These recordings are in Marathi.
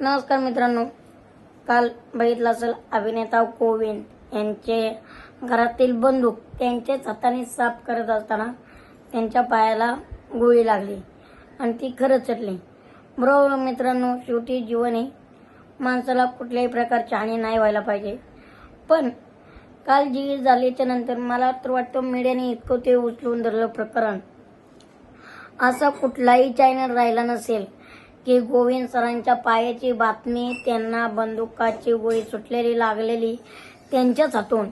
नमस्कार मित्रांनो. काल बघितलं असेल अभिनेता कोविंद यांचे घरातील बंदूक त्यांच्याच हाताने साफ करत असताना त्यांच्या पायाला गोळी लागली आणि ती खरंच चटली बरोबर मित्रांनो शेवटी जीवन आहे माणसाला कुठल्याही प्रकारची हानी नाही व्हायला पाहिजे. पण काल जी झाल्याच्यानंतर मला तर वाटतं मीडियाने इतकं ते उचलून धरलं प्रकरण. असा कुठलाही चॅनल राहिला नसेल की गोविंद सरांच्या पायाची बातमी त्यांना बंदुकाची गोळी सुटलेली लागलेली त्यांच्याच हातून.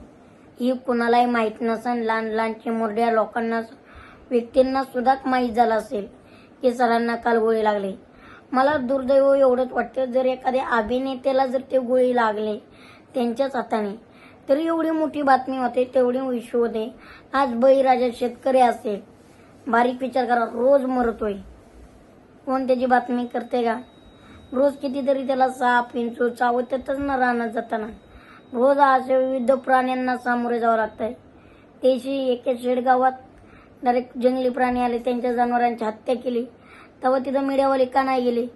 ही कुणालाही माहीत नसेल लहान लहान चिमुरड्या लोकांना व्यक्तींना सुद्धा माहीत झालं असेल की सरांना काल गोळी लागली. मला दुर्दैव एवढंच वाटतं जर एखाद्या अभिनेत्याला जर ते गोळी लागले त्यांच्याच हाताने तर एवढी मोठी बातमी होते तेवढी इश्यू होते. आज बळीराजा शेतकरी असेल. बारीक विचार करा रोज मरतोय. कोण त्याची बातमी करते का? रोज कितीतरी त्याला साप विंचू चावतच ना रानात जाताना. रोज अशा विविध प्राण्यांना सामोरे जावं लागतंय. तेशी एके शेडगावात डायरेक्ट जंगली प्राणी आले त्यांच्या जनावरांची हत्या केली. तेव्हा तिथं मीडियावाले का नाही गेले?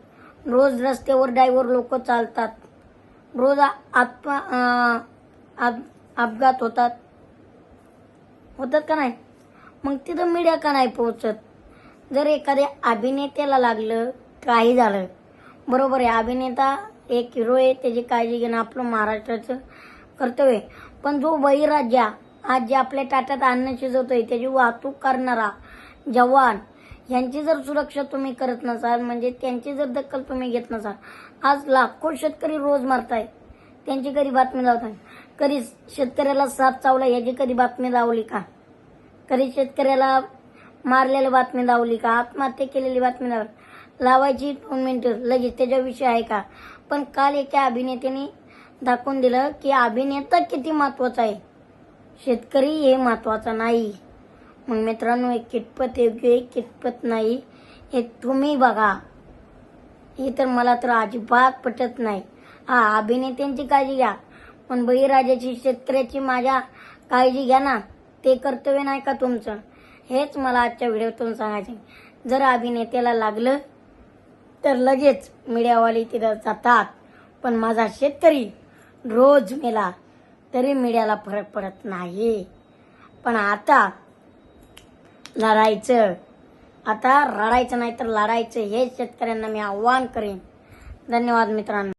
रोज रस्त्यावर डायव्हर लोक चालतात. रोज आत्मा अपघात होतात. होतात का नाही? मग तिथं मीडिया का नाही पोहोचत? जर एखाद्या अभिनेत्याला लागलं काही झालं बरोबर आहे अभिनेता एक हिरो आहे त्याची काळजी घेणं आपलं महाराष्ट्राचं कर्तव्य आहे. पण जो बळीराजा आज जे आपल्या टाट्यात अन्न शिजवतोय त्याची वाहतूक करणारा जवान यांची जर सुरक्षा तुम्ही करत नसाल म्हणजे त्यांची जर दखल तुम्ही घेत नसाल आज लाखो शेतकरी रोज मारताय. त्यांची कधी बातमी लावताय? कधी शेतकऱ्याला साप चावला याची कधी बातमी लावली का? कधी शेतकऱ्याला मारलेली बातमी लावली का? आत्महत्या केलेली बातमी लावायची दोन मिनटं. लगेच त्याच्याविषयी आहे का? पण काल एका अभिनेत्याने दाखवून दिलं की अभिनेता किती महत्त्वाचा आहे. शेतकरी हे महत्त्वाचा नाही. मग मित्रांनो हे कितपत योग्य आहे कितपत नाही हे तुम्ही बघा. हे तर मला तर अजिबात पटत नाही. हा अभिनेत्यांची काळजी घ्या. पण बहिराजाची शेतकऱ्याची माझ्या काळजी घ्या ना. ते कर्तव्य नाही का तुमचं? हेच मला आजच्या व्हिडिओतून सांगायचे. जर अभिनेत्याला लागलं तर लगेच मीडियावाले तिथं जातात. पण माझा शेतकरी रोज मेला तरी मीडियाला फरक पडत नाही. पण आता लढायचं आता रडायचं नाही तर लढायचं हे शेतकऱ्यांना मी आव्हान करेन. धन्यवाद मित्रांनो.